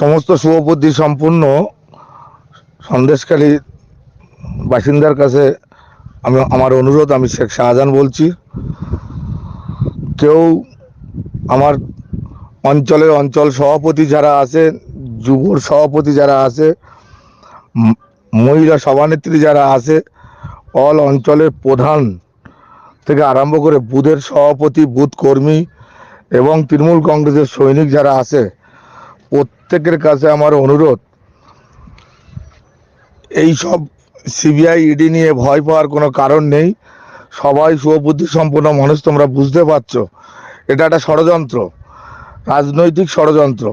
সমস্ত শুভবুদ্ধি সম্পূর্ণ সন্দেশকারী বাসিন্দার কাছে আমি, আমার অনুরোধ, আমি শেখ শাহজাহান বলছি। কেউ আমার অঞ্চলের অঞ্চল সভাপতি যারা আছে, যুবর সভাপতি যারা আছে মহিলা সভানেত্রী যারা আছে, অল অঞ্চলের প্রধান থেকে আরম্ভ করে বুথের সভাপতি বুথ কর্মী এবং তৃণমূল কংগ্রেসের সৈনিক যারা আছে প্রত্যেকের কাছে আমার অনুরোধ, এই সব সিবিআই ইডি নিয়ে ভয় পাওয়ার কোনো কারণ নেই। সবাই সুবুদ্ধি সম্পন্ন মানুষ, তোমরা বুঝতে পারছ। এটা একটা ষড়যন্ত্র, রাজনৈতিক ষড়যন্ত্র।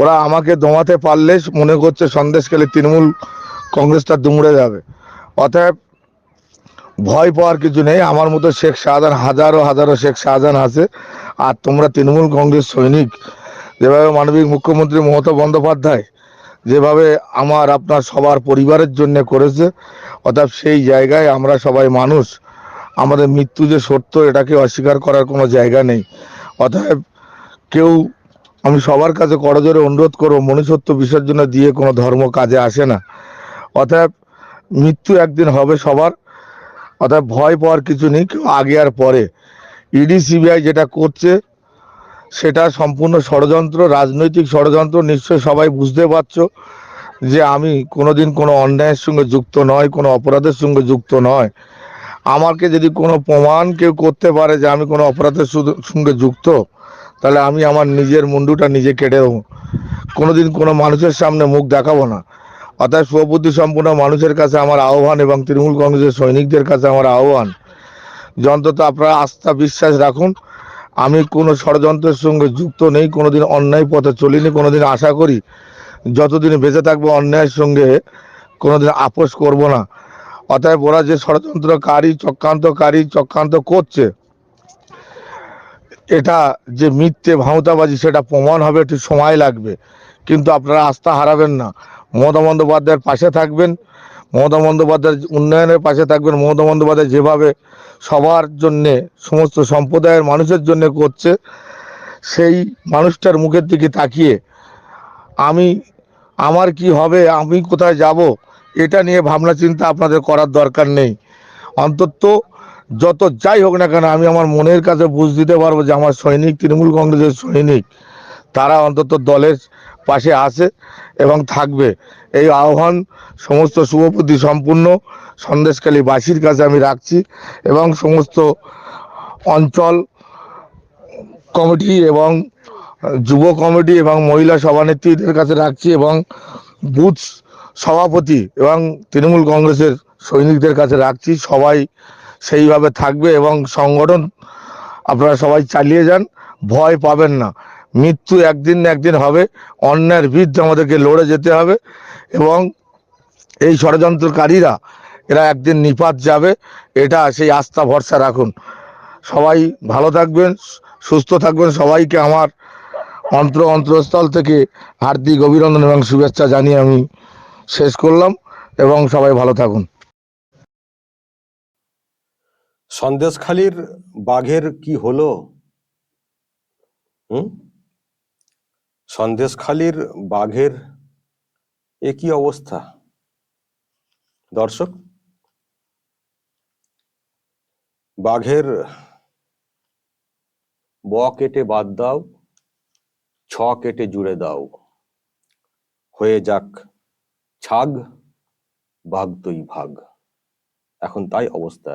ওরা আমাকে দমাতে পারলে মনে করছে সন্দেশকালে তৃণমূল কংগ্রেসটা দুমড়ে যাবে। অতএব ভয় পাওয়ার কিছু নেই। আমার মতো শেখ শাহজাহান, হাজারো হাজারো শেখ শাহজাহান আছে। আর তোমরা তৃণমূল কংগ্রেস সৈনিক যেভাবে মানবিক মুখ্যমন্ত্রী মমতা বন্দ্যোপাধ্যায় যেভাবে আমার, আপনার সবার পরিবারের জন্য করেছে, অর্থাৎ সেই জায়গায় আমরা সবাই মানুষ, আমাদের মৃত্যু যে সত্য এটাকে অস্বীকার করার কোনো জায়গা নেই। অতএব কেউ, আমি সবার কাছে করজোরে অনুরোধ করব, মনুষ্যত্ব বিসর্জন দিয়ে কোনো ধর্ম কাজে আসে না। অতএব মৃত্যু একদিন হবে সবার অর্থাৎ ভয় পাওয়ার কিছু নেই, কেউ আগে আর পরে। ইডি, সিবিআই যেটা করছে সেটা সম্পূর্ণ ষড়যন্ত্র, রাজনৈতিক ষড়যন্ত্র, নিশ্চয়ই সবাই বুঝতে পারছ যে আমি কোনোদিন কোনো অন্যায়ের সঙ্গে যুক্ত নয়, কোনো অপরাধের সঙ্গে যুক্ত নয়। আমাকে যদি কোনো প্রমাণ কেউ করতে পারে যে আমি কোনো অপরাধের সঙ্গে যুক্ত, তাহলে আমি আমার নিজের মুন্ডুটা নিজে কেটে দেবো। কোনোদিন কোনো মানুষের সামনে মুখ দেখাবো না। অর্থাৎ সুবুদ্ধি সম্পূর্ণ মানুষের কাছে আমার আহ্বান এবং তৃণমূল কংগ্রেসের সৈনিকদের কাছে আমার আহ্বান, যে অন্তত আপনারা আস্থা, বিশ্বাস রাখুন। আমি কোনো ষড়যন্ত্রের সঙ্গে যুক্ত নেই, কোনোদিন অন্যায় পথে চলিনি, কোনোদিন আশা করি যতদিন বেঁচে থাকব অন্যায়ের সঙ্গে কোনোদিন আপোষ করব না। অতএব ওরা যে ষড়যন্ত্রকারী, চক্রান্তকারী, চক্রান্ত করছে, এটা যে মিথ্যে ভাঁওতাবাজি সেটা প্রমাণ হবে, একটু সময় লাগবে। কিন্তু আপনারা আস্থা হারাবেন না। মমতা বন্দ্যোপাধ্যায়ের পাশে থাকবেন। মমতা বন্দ্যোপাধ্যায়ের উন্নয়নের পাশে থাকবেন, মমতা বন্দ্যোপাধ্যায় যেভাবে সবার জন্যে, সমস্ত সম্প্রদায়ের মানুষের জন্য করছে, সেই মানুষটার মুখের দিকে তাকিয়ে আমি, আমার কি হবে, আমি কোথায় যাব, এটা নিয়ে ভাবনা চিন্তা আপনাদের করার দরকার নেই। অন্তত যত যাই হোক না কেন, আমি আমার মনের কাছে বুঝ দিতে পারব যে আমার সৈনিক, তৃণমূল কংগ্রেসের সৈনিক, তারা অন্তত দলের পাশে আছে এবং থাকবে। এই আহ্বান সমস্ত শুভবুদ্ধি সম্পূর্ণ সন্দেশকালী বাসীর কাছে আমি রাখছি এবং সমস্ত অঞ্চল কমিটি এবং যুব কমিটি এবং মহিলা সভানেত্রীদের কাছে রাখছি এবং বুথ সভাপতি এবং তৃণমূল কংগ্রেসের সৈনিকদের কাছে রাখছি। সবাই সেইভাবে থাকবে এবং সংগঠন আপনারা সবাই চালিয়ে যান, ভয় পাবেন না। মৃত্যু একদিন না একদিন হবে। অন্যায়ের বিরুদ্ধে আমাদেরকে লড়ে যেতে হবে এবং এই ষড়যন্ত্রকারীরা, এরা একদিন নিপাত যাবে, এটা সেই আস্থা, ভরসা রাখুন। সবাই ভালো থাকবেন, সুস্থ থাকবেন। সবাইকে আমার অন্তর অন্তরস্থল থেকে হার্দিক অভিনন্দন এবং শুভেচ্ছা জানিয়ে আমি শেষ করলাম এবং সবাই ভালো থাকুন। সন্দেশখালীর বাঘের কি হলো? হুম? সন্দেশখালির বাঘের এ কি অবস্থা। দর্শক, বাঘের ব কেটে বাদ দাও, ছ কেটে জুড়ে দাও। হয়ে যাক, ছাগ, বাঘ তুই ভাগ। এখন তাই অবস্থা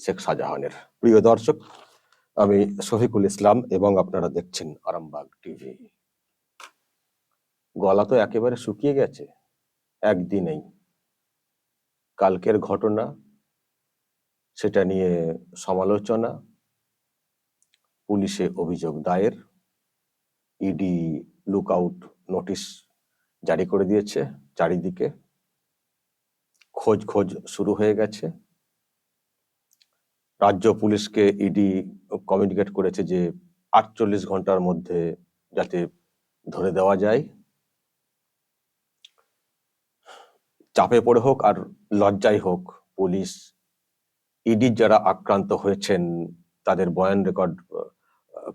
শেখ শাহজাহানের। প্রিয় দর্শক, আমি শফিকুল ইসলাম এবং আপনারা দেখছেন আরামবাগ টিভি। গলা তো একেবারে শুকিয়ে গেছে। একদিনেই। কালকের ঘটনা, সেটা নিয়ে সমালোচনা, পুলিশে অভিযোগ দায়ের ইডি লুকআউট নোটিশ জারি করে দিয়েছে চারিদিকে। খোঁজ খোঁজ শুরু হয়ে গেছে। রাজ্য পুলিশকে ইডি কমিউনিকেট করেছে যে আটচল্লিশ ঘণ্টার মধ্যে যাতে ধরে দেওয়া যায়। চাপে পড়ে হোক আর লজ্জায় হোক, পুলিশ ইডির যারা আক্রান্ত হয়েছেন, তাদের বয়ান রেকর্ড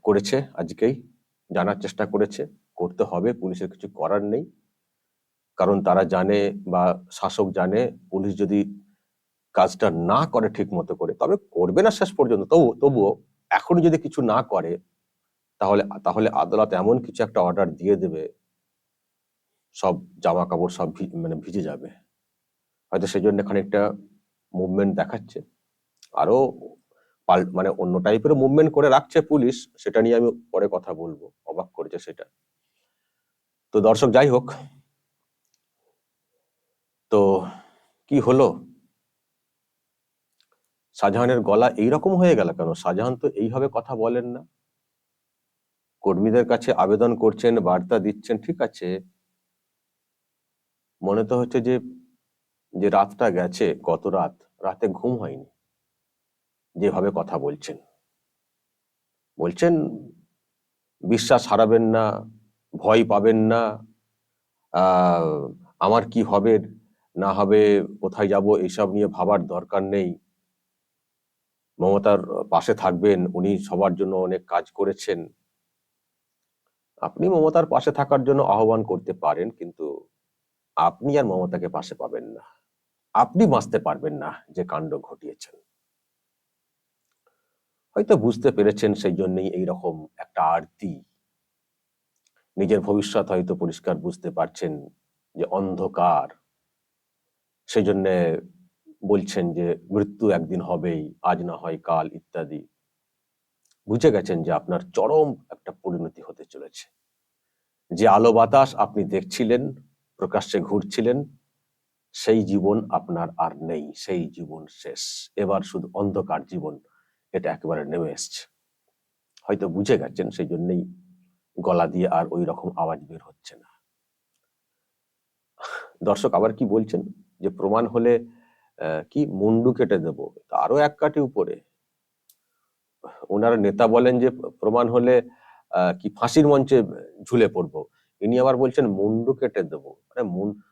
করেছে আজকেই, জানার চেষ্টা করেছে, করতে হবে, পুলিশের কিছু করার নেই। কারণ তারা জানে বা শাসক জানে, পুলিশ যদি কাজটা না করে ঠিক মতো করে, তবে করবে না শেষ পর্যন্ত। তবু, তবুও এখন যদি কিছু না করে, তাহলে তাহলে আদালত এমন কিছু একটা অর্ডার দিয়ে দেবে, সব জামা কাপড় সব মানে ভিজে যাবে। হয়তো সেই জন্য খানিকটা মুভমেন্ট দেখাচ্ছে। আরও পাল মানে অন্য টাইপের মুভমেন্ট করে রাখছে পুলিশ, সেটা নিয়ে আমি পরে কথা বলব, অবাক করেছে সেটা। তো দর্শক, যাই হোক। তো কি হলো? শাহজাহানের গলা এইরকম হয়ে গেল কেন? শাহজাহান তো এইভাবে কথা বলেন না। কর্মীদের কাছে আবেদন করছেন, বার্তা দিচ্ছেন, ঠিক আছে। মনে তো হচ্ছে যে যে রাতটা গেছে, গত রাত, রাতে ঘুম হয়নি। যেভাবে কথা বলছেন। বলছেন, বিশ্বাস হারাবেন না, ভয় পাবেন না আমার কি হবে, না হবে, কোথায় যাব এইসব নিয়ে ভাবার দরকার নেই। মমতার পাশে থাকবেন, উনি সবার জন্য অনেক কাজ করেছেন। আপনি মমতার পাশে থাকার জন্য আহ্বান করতে পারেন, কিন্তু আপনি আর মমতাকে পাশে পাবেন না। আপনি বাঁচতে পারবেন না যে কাণ্ড ঘটিয়েছেন। হয়তো বুঝতে পেরেছেন সেই জন্যই এইরকম একটা আরতি। নিজের ভবিষ্যৎ হয়তো পরিষ্কার বুঝতে পারছেন যে অন্ধকার। সেই জন্য বলছেন যে মৃত্যু একদিন হবেই, আজ না হয় কাল ইত্যাদি। বুঝে গেছেন যে আপনার চরম একটা পরিণতি হতে চলেছে। যে আলো বাতাস আপনি দেখছিলেন, প্রকাশ্যে ঘুরছিলেন সেই জীবন আপনার আর নেই, সেই জীবন শেষ। এবার শুধু অন্ধকার জীবন, এটা একেবারে নেমে এসছে। হয়তো বুঝে গেছেন সেই জন্যই গলা দিয়ে আর ওই রকম আওয়াজ বের হচ্ছে না। দর্শক, আবার কি বলছেন? যে প্রমাণ হলে কি মুন্ডু কেটে দেব? আরও এক কাটি উপরে। ওনার নেতা বলেন যে, প্রমাণ হলে কি ফাঁসির মঞ্চে ঝুলে পড়ব। ইনি আবার বলছেন, মুন্ডু কেটে দেবো। মুন মুন্ডু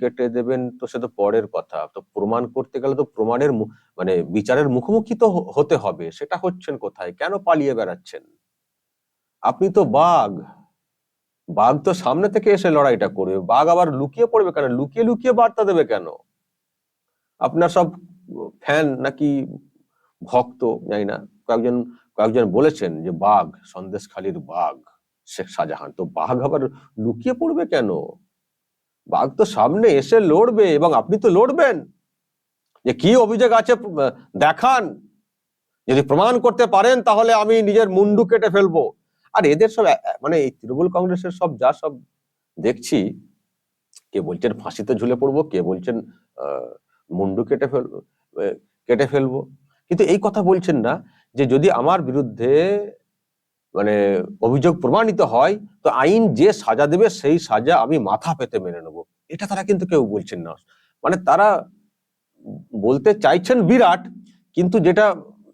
কেটে দেবেন তো সে তো পরের কথা। তো প্রমাণ করতে গেলে তো প্রমাণের মানে বিচারের মুখোমুখি তো হতে হবে, সেটা হচ্ছেন কোথায়? কেন পালিয়ে বেড়াচ্ছেন? আপনি তো বাঘ। বাঘ তো সামনে থেকে এসে লড়াইটা করবে। বাঘ আবার লুকিয়ে পড়বে কেন? লুকিয়ে লুকিয়ে বার্তা দেবে কেন? আপনার সব ফ্যান নাকি ভক্ত, জানি না। কয়েকজন কয়েকজন বলেছেন যে বাঘ, সন্দেশখালীর বাঘ, শেখ শাহজাহান। তো বাঘ আবার লুকিয়ে পড়বে কেন? বাঘ তো সামনে এসে লড়বে এবং আপনি তো লড়বেন। যে কি অভিযোগ আছে দেখান। যদি প্রমাণ করতে পারেন তাহলে আমি নিজের মুন্ডু কেটে ফেলব। আর এদের সব মানে এই তৃণমূল কংগ্রেসের সব যা সব দেখছি কে বলছেন ফাঁসিতে ঝুলে পড়ব কে বলছেন মুন্ডু কেটে আহ, কেটে ফেলব। কিন্তু এই কথা বলছেন না যে যদি আমার বিরুদ্ধে মানে অভিযোগ প্রমাণিত হয়, তো আইন যে সাজা দেবে সেই সাজা আমি মাথা পেতে মেনে নেব। এটা তারা কিন্তু কেউ বলছেন না। মানে তারা বলতে চাইছেন বিরাট, কিন্তু যেটা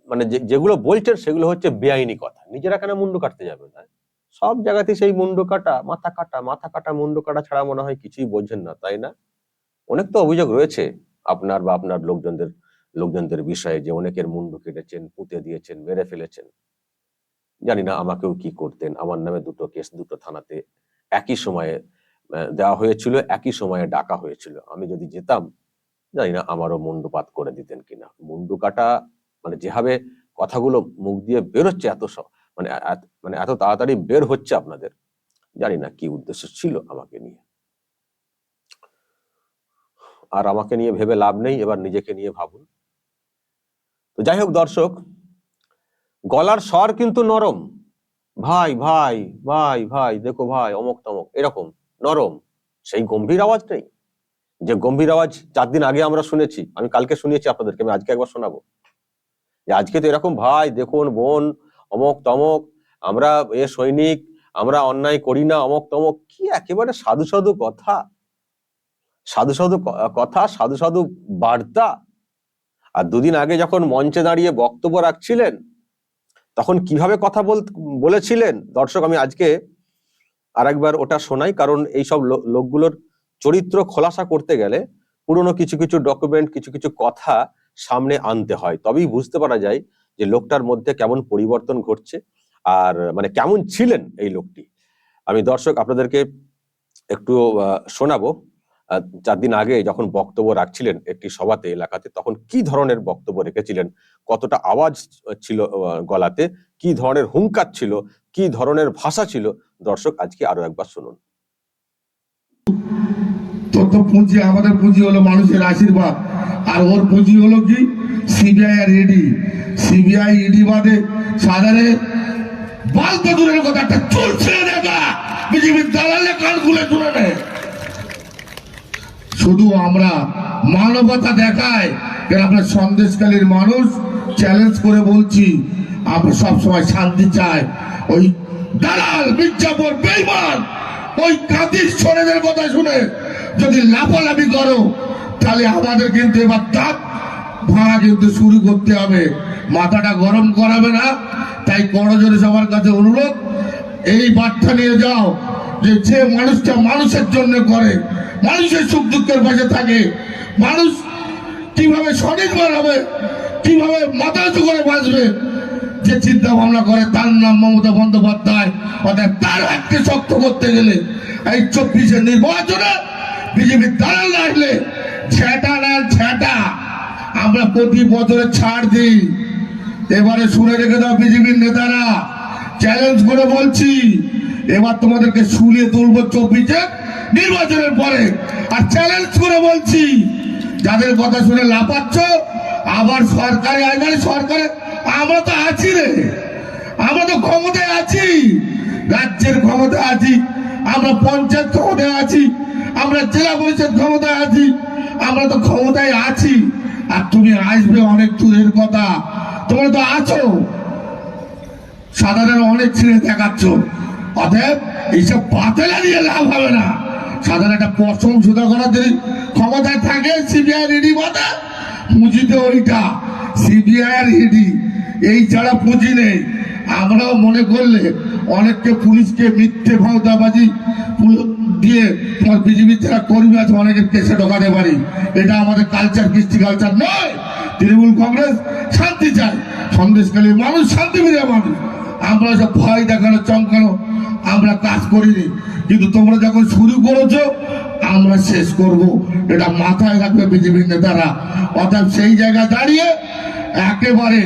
মানে যেগুলো বলছেন সেগুলো হচ্ছে বেআইনি কথা। নিজেরা কেন মুন্ডু কাটতে যাবে না সব জায়গাতে সেই মুন্ডু কাটা, মাথা কাটা মাথা কাটা, মুন্ডু কাটা ছাড়া মনে হয় কিছুই বোঝেন না, তাই না? অনেক তো অভিযোগ রয়েছে আপনার বা আপনার লোকজনদের লোকজনদের বিষয়ে যে অনেকের মুন্ডু কেটেছেন, পুঁতে দিয়েছেন, মেরে ফেলেছেন। জানি না আমাকেও কি করতেন। আমার নামে দুটো কেস দুটো থানাতে একই সময়ে দেওয়া হয়েছিল, একই সময়ে ডাকা হয়েছিল। আমি যদি যেতাম জানি না আমারও মুন্ডুপাত করে দিতেন কিনা। মুন্ডু কাটা মানে যেভাবে কথাগুলো মুখ দিয়ে বেরোচ্ছে এত মানে মানে এত তাড়াতাড়ি বের হচ্ছে আপনাদের জানি না কি উদ্দেশ্য ছিল আমাকে নিয়ে। আর আমাকে নিয়ে ভেবে লাভ নেই, এবার নিজেকে নিয়ে ভাবুন। তো যাই হোক দর্শক গলার স্বর কিন্তু নরম। ভাই ভাই ভাই ভাই, দেখো ভাই, অমক তমক, এরকম, নরম। সেই গম্ভীর আওয়াজ নেই। যে গম্ভীর আওয়াজ চার দিন আগে আমরা শুনেছি, আমি কালকে শুনিয়েছি আপনাদেরকে, আমি আজকে একবার শোনাবো। যে আজকে তো এরকম, ভাই, দেখুন, বোন, অমক তমক, আমরা এ সৈনিক, আমরা অন্যায় করি না, অমক তমক, কি একেবারে সাধু সাধু কথা? সাধু সাধু কথা, সাধু সাধু বার্তা? আর দুদিন আগে যখন মঞ্চে দাঁড়িয়ে বক্তব্য রাখছিলেন তখন কীভাবে কথা বল, বলেছিলেন? দর্শক, আমি আজকে আরেকবার ওটা শোনাই, কারণ এইসব লো- লোকগুলোর চরিত্র খোলাসা করতে গেলে পুরনো কিছু কিছু ডকুমেন্ট কিছু কিছু কথা সামনে আনতে হয়। তবেই বুঝতে পারা যায় যে লোকটার মধ্যে কেমন পরিবর্তন ঘটছে আর মানে কেমন ছিলেন এই লোকটি। আমি দর্শক, আপনাদেরকে একটু শোনাবো। চার দিন আগে যখন বক্তব্য রাখছিলেন একটি সভাতে, এলাকাতে, তখন কি ধরনের বক্তব্য রেখেছিলেন কতটা আওয়াজ ছিল গলাতে, কি ধরনের হুঙ্কার ছিল, কি ধরনের ভাষা ছিল? দর্শক, আজকে আরও একবার শুনুন। তোর তো পুঁজি, আমাদের পুঁজি হলো মানুষের আশীর্বাদ। আর ওর পুঁজি হলো কি? সিবিআই আর ইডি সিবিআই ইডি বাদে সাধারণে বালতা দূরের কথা, একটা চুল ছেড়ে দেখা বিজেপির দালালে কান খুলে শুনে নেয়। শুধু আমরা মানবতা দেখায় আমরা সন্দেশকালীর মানুষ চ্যালেঞ্জ করে বলছি, আমরা সবসময় শান্তি চাই। ওই দালাল, মির্জাপুর, বেইমান, ওই কাদির ছোড়েদের কথা শুনে যদি লাফালাফি করো, তাহলে আমাদের কিন্তু এবার তাপ ভাড়া কিন্তু শুরু করতে হবে। মাথাটা গরম করাবে না। তাই করজোরে সবার কাছে অনুরোধ, এই বার্তা নিয়ে যাও যে যে মানুষটা মানুষের জন্য করে, মানুষের সুখ দুঃখের পাশে থাকে, মানুষ কীভাবে স্বনির্ভর হবে কীভাবে মাথা উঁচু করে বাঁচবে? যে চিন্তা ভাবনা করে, তার নাম মমতা বন্দ্যোপাধ্যায়। অর্থাৎ তার হাতকে শক্ত করতে গেলে এই চব্বিশের নির্বাচনে বিজেপির দালাল আসলে। ছেটা না ছেটা আমরা প্রতি বছরে ছাড় দিই। এবারে শুনে রেখে দাও বিজেপির নেতারা। চ্যালেঞ্জ করে বলছি, এবার তোমাদেরকে শুলে তুলবো চব্বিশে নির্বাচনের পরে। আর চ্যালেঞ্জ করে বলছি, যাদের কথা শুনে লাফাচ্ছ আবার সরকারে আসবে সরকারে, আমরা তো আছি রে। আমরা তো ক্ষমতায় আছি। রাজ্যের ক্ষমতায় আছি। আমরা পঞ্চায়েত ক্ষমতায় আছি। আমরা জেলা পরিষদ ক্ষমতায় আছি। আমরা তো ক্ষমতায় আছি। আর তুমি আসবে অনেক দূরের কথা। তোমরা তো আছো। সাধারণ অনেক ছেলে দেখাচ্ছ। অতএব এইসব পাতেলা দিয়ে লাভ হবে না। সাধারণ একটা সুদা করার যদি ক্ষমতায় থাকে, সিবিআই ইডি বাদে পুঁজিতে ওইটা সিবিআই আর ইডি এই ছাড়া পুঁজি নেই, আমরাও মনে করলে অনেককে পুলিশকে মিথ্যে ভাওতাবাজি দিয়ে তোমার বিজেপি যারা কর্মী আছে, অনেকের কেসে ঢোকাতে পারি। এটা আমাদের কালচার কৃষ্টি কালচার নয়। তৃণমূল কংগ্রেস শান্তি চায়। সন্দেশকালীর মানুষ শান্তি প্রিয় মানুষ আমরা সব ভয় দেখানো চমকানো আমরা কাজ করিনি। কিন্তু তোমরা যখন শুরু করেছ, আমরা শেষ করব। এটা মাথায় রাখবে বিজেপির নেতারা। অর্থাৎ সেই জায়গায় দাঁড়িয়ে একেবারে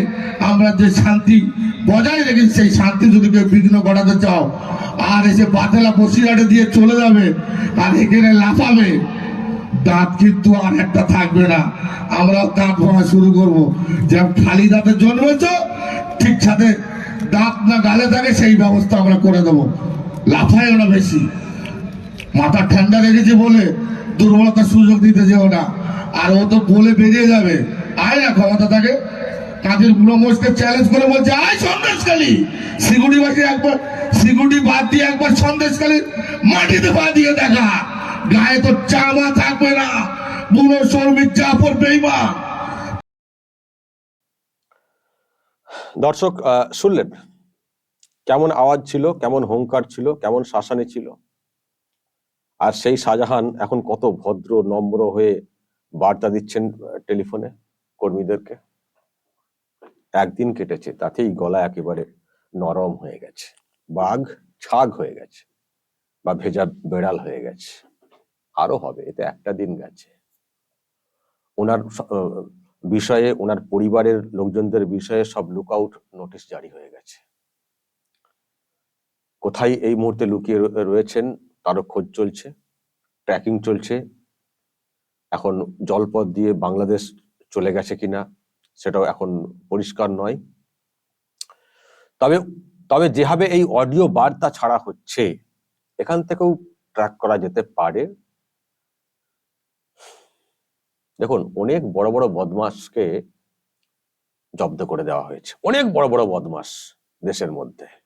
আমরা যে শান্তি বজায় রেখেছি সেই শান্তি যদি কেউ বিঘ্ন ঘটাতে চাও, আর এসে বাতেলা বসিরাটে দিয়ে চলে যাবে, আর এখানে লাফাবে, দাঁত কিন্তু আর একটা থাকবে না। আমরাও দাঁত ভাঙা শুরু করব। যেমন খালি দাঁতে জন্মেছ, ঠিক সাথে দাঁত না গালে থাকে, সেই ব্যবস্থা আমরা করে দেবো। লাফায় না বেশি। মাথা ঠান্ডা রেখেছে বলে দুর্বলতার সুযোগ দিতে যেও না। আর ও তো বলে বেরিয়ে যাবে। আয় না, ক্ষমতা থাকে। কাজের বুড়ো মোষকে চ্যালেঞ্জ করে বলছে, আয় সন্দেশকালী সিগুড়ি বাসী একবার সিগুড়ি বাদ দিয়ে একবার সন্দেশকালী মাটিতে পা দিয়ে দেখা। গায়ে তো চামা থাকবে না। বুড়ো শর্মিক চাপর বেইমা দর্শক শুনলেন। কেমন আওয়াজ ছিল, কেমন হুঙ্কার ছিল, কেমন শাসানি ছিল। আর সেই শাহজাহান এখন কত ভদ্র, নম্র হয়ে বার্তা দিচ্ছেন টেলিফোনে কর্মীদেরকে। একদিন কেটেছে, তাতেই গলা একেবারে নরম হয়ে গেছে, বাঘ ছাগ হয়ে গেছে, বা ভেজা বেড়াল হয়ে গেছে। আরও হবে, এতে একটা দিন গেছে। ওনার বিষয়ে ওনার পরিবারের লোকজনদের বিষয়ে সব লুকআউট নোটিশ জারি হয়ে গেছে। কোথায় এই মুহূর্তে লুকিয়ে রয়ে- রয়েছেন? তারও খোঁজ চলছে ট্র্যাকিং চলছে। এখন জলপথ দিয়ে বাংলাদেশ চলে গেছে কিনা, সেটাও এখন পরিষ্কার নয়। তবে তবে যেভাবে এই অডিও বার্তা ছাড়া হচ্ছে, এখান থেকেও ট্র্যাক করা যেতে পারে। দেখুন, অনেক বড় বড় বদমাসকে জব্দ করে দেওয়া হয়েছে। অনেক বড় বড় বদমাস দেশের মধ্যে।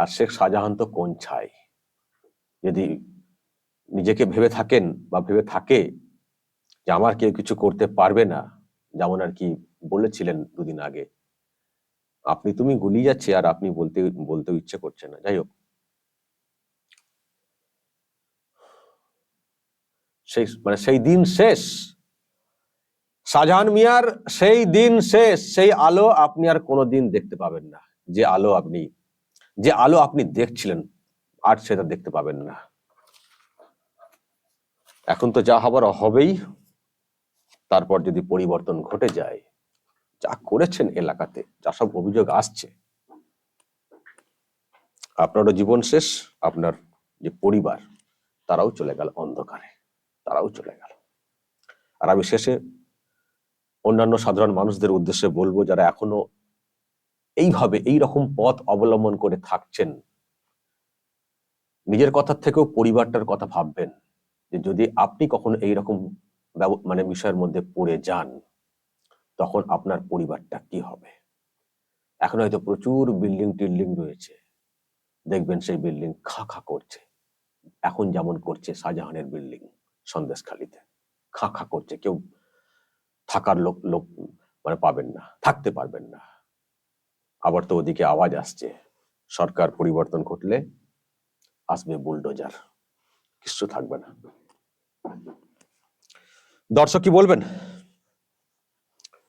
আর শেখ শাহজাহান তো কোন ছাই? যদি নিজেকে ভেবে থাকেন বা ভেবে থাকে যে আমার কেউ কিছু করতে পারবে না, যেমন আর কি বলেছিলেন দুদিন আগে, আপনি তুমি গুলিয়ে যাচ্ছে আর আপনি বলতে, বলতেও ইচ্ছে করছে না। যাই হোক। সেই মানে সেই দিন শেষ। শাহজাহান মিয়ার সেই দিন শেষ। সেই আলো আপনি আর কোনোদিন দেখতে পাবেন না। যে আলো আপনি যে আলো আপনি দেখছিলেন, আর সেটা দেখতে পাবেন না। এখন তো যা হবার হবেই, তারপর যদি পরিবর্তন ঘটে যায়, যা করেছেন এলাকাতে, যা সব অভিযোগ আসছে, আপনারও জীবন শেষ, আপনার যে পরিবার, তারাও চলে গেল অন্ধকারে, তারাও চলে গেল। আর আমি শেষে অন্যান্য সাধারণ মানুষদের উদ্দেশ্যে বলব, যারা এখনও এইভাবে এই রকম পথ অবলম্বন করে থাকছেন। নিজের কথার থেকেও পরিবারটার কথা ভাববেন যে, যদি আপনি কখনো এইরকম মানে বিষয়ের মধ্যে পড়ে যান, তখন আপনার পরিবারটা কি হবে? এখন হয়তো প্রচুর বিল্ডিং টিল্ডিং রয়েছে। দেখবেন সেই বিল্ডিং খা খা করছে। এখন যেমন করছে শাহজাহানের বিল্ডিং সন্দেশখালিতে। খা খা করছে। কেউ থাকার লোক লোক মানে পাবেন না, থাকতে পারবেন না। আবার তো ওদিকে আওয়াজ আসছে। সরকার পরিবর্তন ঘটলে আসবে বুলডোজার। কিছু থাকবে না। দর্শক কি বলবেন?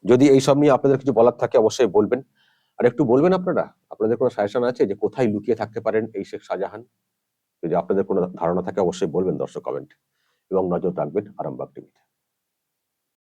যদি এইসব নিয়ে আপনাদের কিছু বলার থাকে অবশ্যই বলবেন। আর একটু বলবেন আপনারা? আপনাদের কোনো সাজেশন আছে যে কোথায় লুকিয়ে থাকতে পারেন এই শেখ শাহজাহান? যদি আপনাদের কোনো ধারণা থাকে অবশ্যই বলবেন দর্শক কমেন্ট এবং নজর রাখবেন আরামবাগ টিভিতে